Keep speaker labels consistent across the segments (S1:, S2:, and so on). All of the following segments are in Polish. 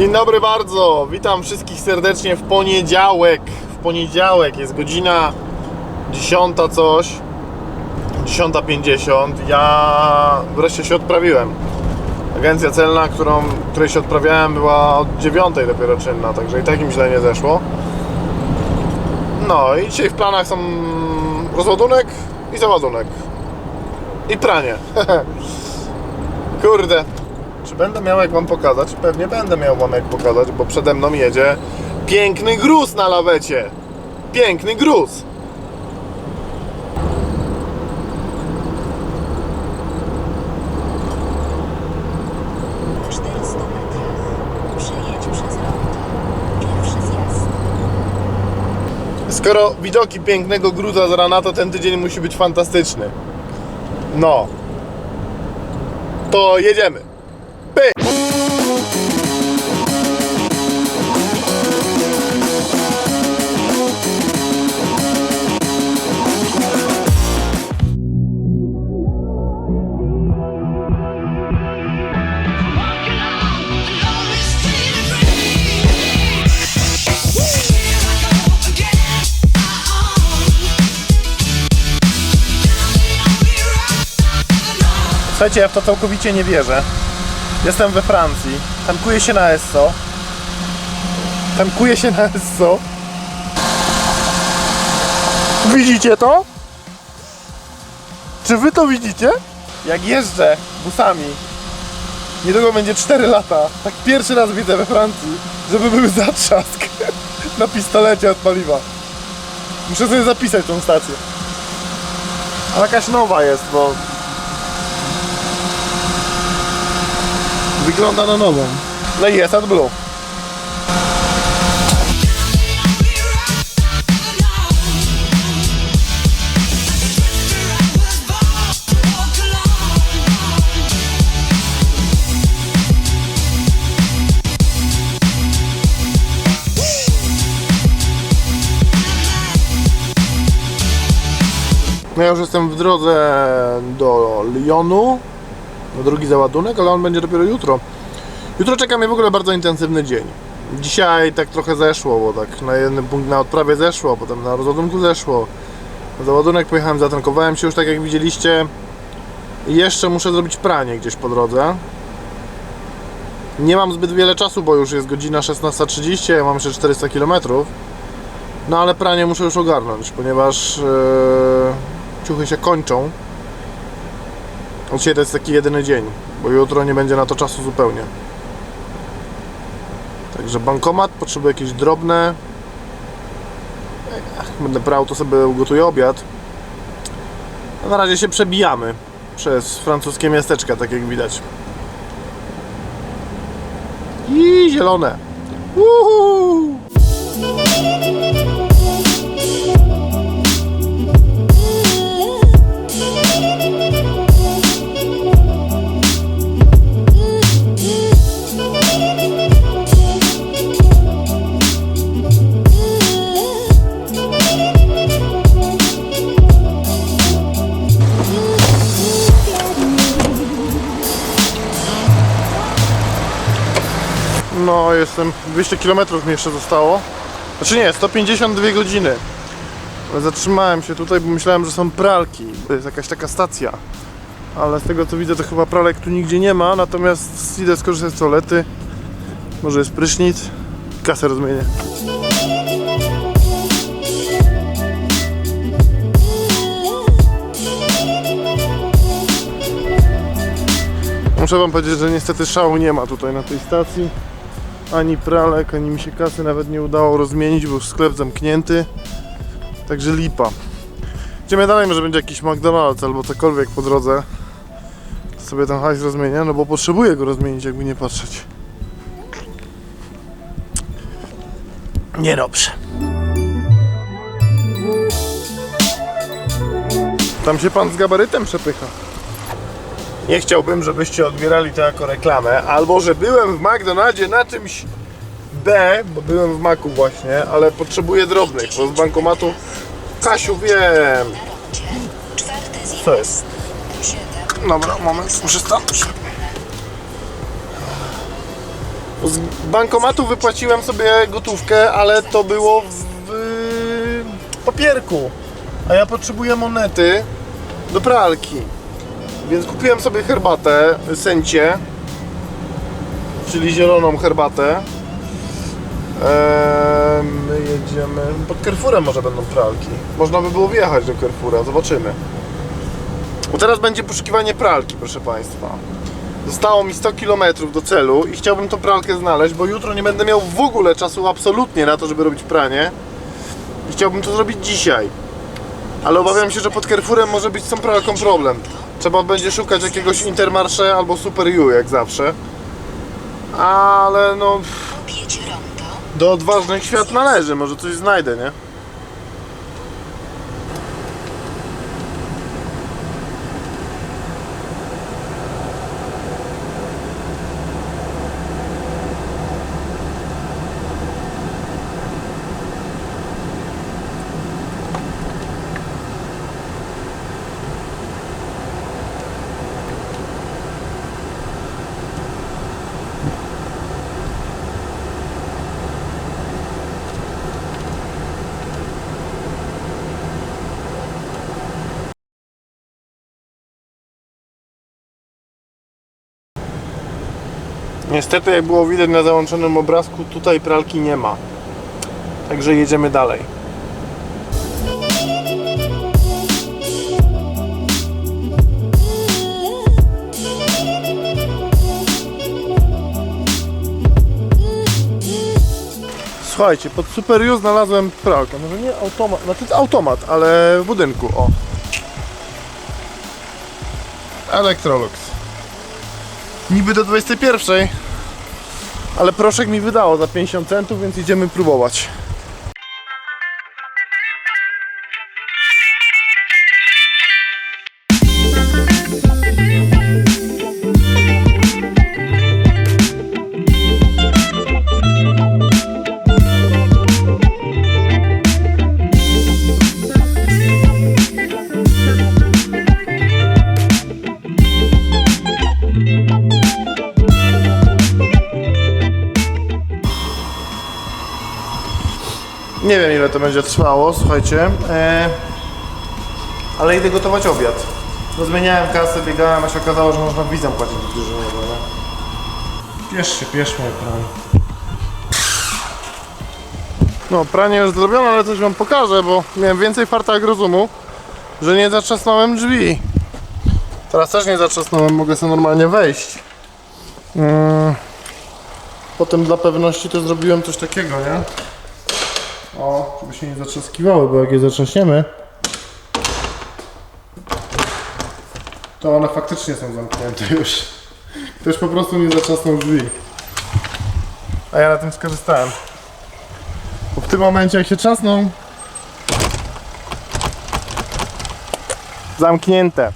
S1: Dzień dobry bardzo, witam wszystkich serdecznie w poniedziałek. W poniedziałek jest godzina 10 coś, 10.50. Ja wreszcie się odprawiłem. Agencja celna, którą, której się odprawiałem była od 9 dopiero czynna, także i tak im źle nie zeszło. No i dzisiaj w planach są rozładunek i załadunek. I pranie. Kurde, czy będę miał jak wam pokazać? Pewnie będę miał wam jak pokazać, bo przede mną jedzie piękny gruz na lawecie. Piękny gruz.
S2: 400 metrach. Przejedź przez ląd. Pierwszy zjazd.
S1: Skoro widoki pięknego gruza z rana, to ten tydzień musi być fantastyczny. No. To jedziemy. Słuchajcie, ja w to całkowicie nie wierzę. Jestem we Francji. Tankuję się na Esso. Tankuję się na Esso. Widzicie to? Czy wy to widzicie? Jak jeżdżę busami, niedługo będzie 4 lata, tak pierwszy raz widzę we Francji, żeby był zatrzask na pistolecie od paliwa. Muszę sobie zapisać tą stację. Ale jakaś nowa jest, bo Wygląda na nową. No i jest AdBlue. No ja już jestem w drodze do Lyonu. Drugi załadunek, ale on będzie dopiero jutro. Jutro czeka mnie w ogóle bardzo intensywny dzień. Dzisiaj tak trochę zeszło, bo tak na jednym punkt na odprawie zeszło, potem na rozładunku zeszło. Na załadunek pojechałem, zatankowałem się już tak jak widzieliście. Jeszcze muszę zrobić pranie gdzieś po drodze. Nie mam zbyt wiele czasu, bo już jest godzina 16.30, ja mam jeszcze 400 km. No ale pranie muszę już ogarnąć, ponieważ e, ciuchy się kończą. A Dzisiaj to jest taki jedyny dzień, bo jutro nie będzie na to czasu zupełnie. Także bankomat, potrzebuję jakieś drobne. Będę brał, to sobie ugotuję obiad. A na razie się przebijamy przez francuskie miasteczka, tak jak widać. I zielone. Uhu! No, jestem 200 km mi jeszcze zostało. Znaczy nie, 152 godziny. Ale zatrzymałem się tutaj, bo myślałem, że są pralki. To jest jakaś taka stacja. Ale z tego co widzę, to chyba pralek tu nigdzie nie ma. Natomiast idę skorzystać z toalety. Może jest prysznic. Kasę rozmienię. Muszę wam powiedzieć, że niestety szału nie ma tutaj na tej stacji. Ani pralek, ani mi się kasy nawet nie udało rozmienić, bo już sklep zamknięty. Także lipa. Idziemy dalej, może będzie jakiś McDonald's albo cokolwiek po drodze. Sobie ten hajs rozmienię, no bo potrzebuję go rozmienić, jakby nie patrzeć. Niedobrze. Tam się pan z gabarytem przepycha. Nie chciałbym, żebyście odbierali to jako reklamę, albo że byłem w McDonaldzie na czymś B, bo byłem w Macu właśnie, ale potrzebuję drobnych, bo z bankomatu Kasiu wiem. Co jest? Dobra, moment, muszę stanąć. Z bankomatu wypłaciłem sobie gotówkę, ale to było w papierku. A ja potrzebuję monety do pralki. Więc kupiłem sobie herbatę Sencie, czyli zieloną herbatę. Eee, my jedziemy. Pod Carrefourem może będą pralki. Można by było wjechać do Carrefoura, zobaczymy. Bo teraz będzie poszukiwanie pralki, proszę Państwa. Zostało mi 100 km do celu i chciałbym tą pralkę znaleźć, bo jutro nie będę miał w ogóle czasu absolutnie na to, żeby robić pranie. I chciałbym to zrobić dzisiaj. Ale obawiam się, że pod Carrefourem może być z tą pralką problem. Trzeba będzie szukać jakiegoś Intermarché albo Super U, jak zawsze. Ale no, do odważnych świat należy, może coś znajdę, nie? Niestety, jak było widać na załączonym obrazku, tutaj pralki nie ma. Także jedziemy dalej. Słuchajcie, pod Super U znalazłem pralkę. Może nie automat, znaczy to automat, ale w budynku, o. Electrolux. Niby do 21, ale proszek mi wydało za 50 centów, więc idziemy próbować. Nie wiem ile to będzie trwało, słuchajcie. E, ale idę gotować obiad. Bo zmieniałem kasę, biegałem, a się okazało, że można wizą płacić dużo. Nie? Piesz się, piesz moje pranie. No, pranie już zrobione, ale coś wam pokażę, bo miałem więcej farta jak rozumu, że nie zatrzasnąłem drzwi. Teraz też nie zatrzasnąłem, mogę sobie normalnie wejść. Mm. Potem dla pewności to zrobiłem coś takiego, nie? O, żeby się nie zatrzaskiwały, bo jak je zatrzaśniemy, to one faktycznie są zamknięte już. Ktoś po prostu nie zatrzasnął drzwi. A ja na tym skorzystałem. Bo w tym momencie jak się trzasną, zamknięte.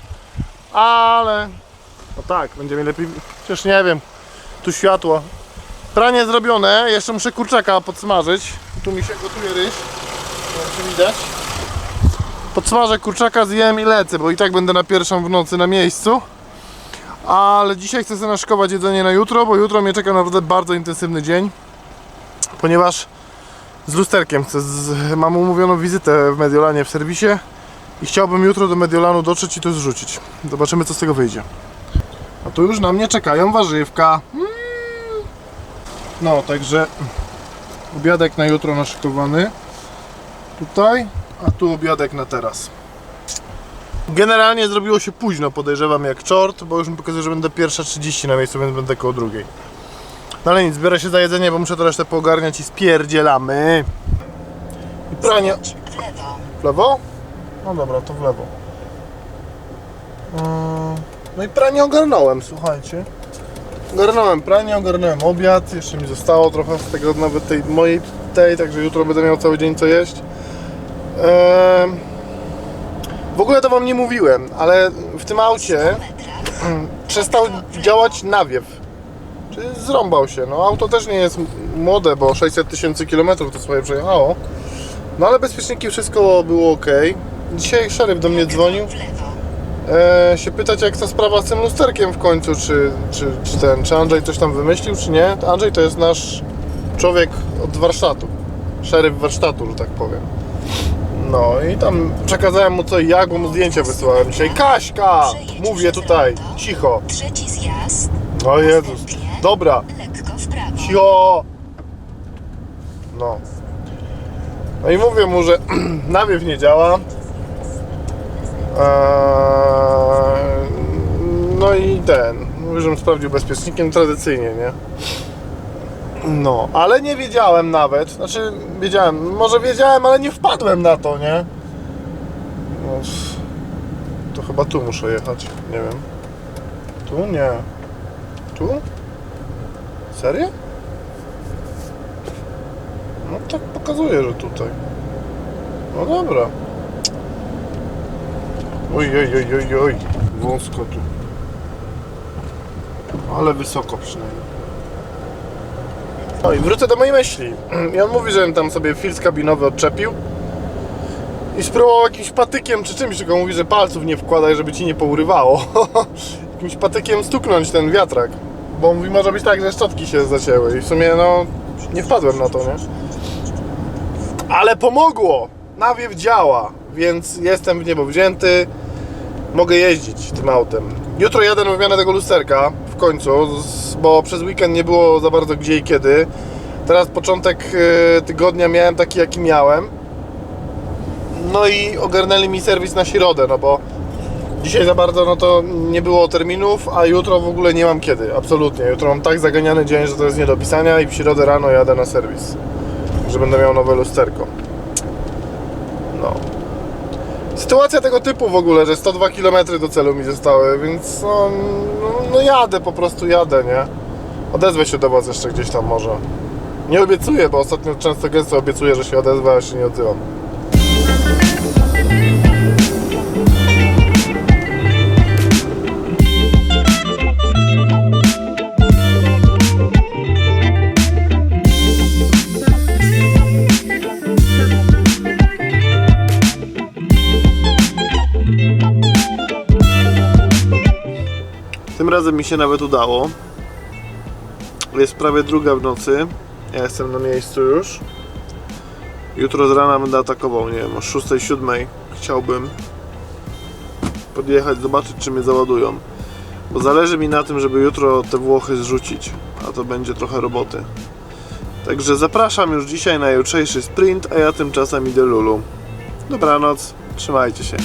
S1: Ale, no tak, będzie mi lepiej, przecież nie wiem, tu światło. Pranie zrobione, jeszcze muszę kurczaka podsmażyć. Tu mi się gotuje ryż, nie wiem czy widać. Podsmażę kurczaka, zjem i lecę, bo i tak będę na pierwszą w nocy na miejscu. Ale dzisiaj chcę sobie naszkować jedzenie na jutro, bo jutro mnie czeka naprawdę bardzo intensywny dzień. Ponieważ z lusterkiem chcę, z, mam umówioną wizytę w Mediolanie w serwisie i chciałbym jutro do Mediolanu dotrzeć i to zrzucić. Zobaczymy co z tego wyjdzie. A tu już na mnie czekają warzywka. Mm. No, także obiadek na jutro naszykowany. Tutaj, a tu obiadek na teraz. Generalnie zrobiło się późno, podejrzewam jak czort, bo już mi pokazuje, że będę pierwsza 30 na miejscu, więc będę koło drugiej. No ale nic, zbiorę się za jedzenie, bo muszę to resztę poogarniać i spierdzielamy. I pranie...
S2: W lewo.
S1: No dobra, to w lewo. Mm, No i pranie ogarnąłem, słuchajcie. Ogarnąłem pranie, ogarnąłem obiad, jeszcze mi zostało trochę z tego nawet tej mojej tej, także jutro będę miał cały dzień co jeść. Ehm, w ogóle to wam nie mówiłem, ale w tym aucie przestał działać nawiew. Czyli zrąbał się. No auto też nie jest młode, bo 600 tysięcy kilometrów to swoje przejechało. No ale bezpieczniki wszystko było ok. Dzisiaj szeryf do mnie dzwonił. E, się pytać, jak ta sprawa z tym lusterkiem w końcu, czy, czy, czy ten, czy Andrzej coś tam wymyślił, czy nie. Andrzej to jest nasz człowiek od warsztatu, szeryf warsztatu, że tak powiem. No i tam przekazałem mu co i jak, bo mu zdjęcia wysyłałem dzisiaj. Kaśka! Mówię tutaj, cicho.
S2: Trzeci zjazd.
S1: O Jezus. Dobra,
S2: Lekko w prawo.
S1: cicho! No. No i mówię mu, że nawiew nie działa. Eee, no i ten. Żebym sprawdził bezpiecznikiem tradycyjnie, nie? No, ale nie wiedziałem nawet. Znaczy, wiedziałem, może wiedziałem, ale nie wpadłem na to, nie? No, to chyba tu muszę jechać. Nie wiem. Tu? Nie. Tu? Serio? No tak pokazuje, że tutaj. No dobra. Oj, oj, oj, oj, oj. Wąsko tu. Ale wysoko przynajmniej. No i wrócę do mojej myśli. I on mówi, że tam sobie filtr kabinowy odczepił i spróbował jakimś patykiem czy czymś, tylko mówi, że palców nie wkładaj, żeby ci nie pourywało. jakimś patykiem stuknąć ten wiatrak. Bo mówi, może być tak, że szczotki się zacięły i w sumie no nie wpadłem na to, nie? Ale pomogło! Nawiew działa, więc jestem w niebo wzięty. Mogę jeździć tym autem. Jutro jadę na wymianę tego lusterka w końcu, bo przez weekend nie było za bardzo gdzie i kiedy. Teraz początek e, tygodnia miałem taki jaki miałem. No i ogarnęli mi serwis na środę, no bo dzisiaj za bardzo no to nie było terminów, a jutro w ogóle nie mam kiedy, absolutnie. Jutro mam tak zaganiany dzień, że to jest nie do pisania i w środę rano jadę na serwis, że będę miał nowe lusterko. No. Sytuacja tego typu w ogóle, że 102 km do celu mi zostały, więc no, no, no jadę, po prostu jadę, nie? Odezwę się do Was jeszcze gdzieś tam może. Nie obiecuję, bo ostatnio często gęsto obiecuję, że się odezwę, a się nie odzywam. Razem mi się nawet udało. Jest prawie druga w nocy. Ja jestem na miejscu już. Jutro z rana będę atakował, nie wiem, o 6-7 chciałbym podjechać, zobaczyć czy mnie załadują. Bo zależy mi na tym, żeby jutro te Włochy zrzucić, a to będzie trochę roboty. Także zapraszam już dzisiaj na jutrzejszy sprint, a ja tymczasem idę Lulu. Dobranoc, trzymajcie się.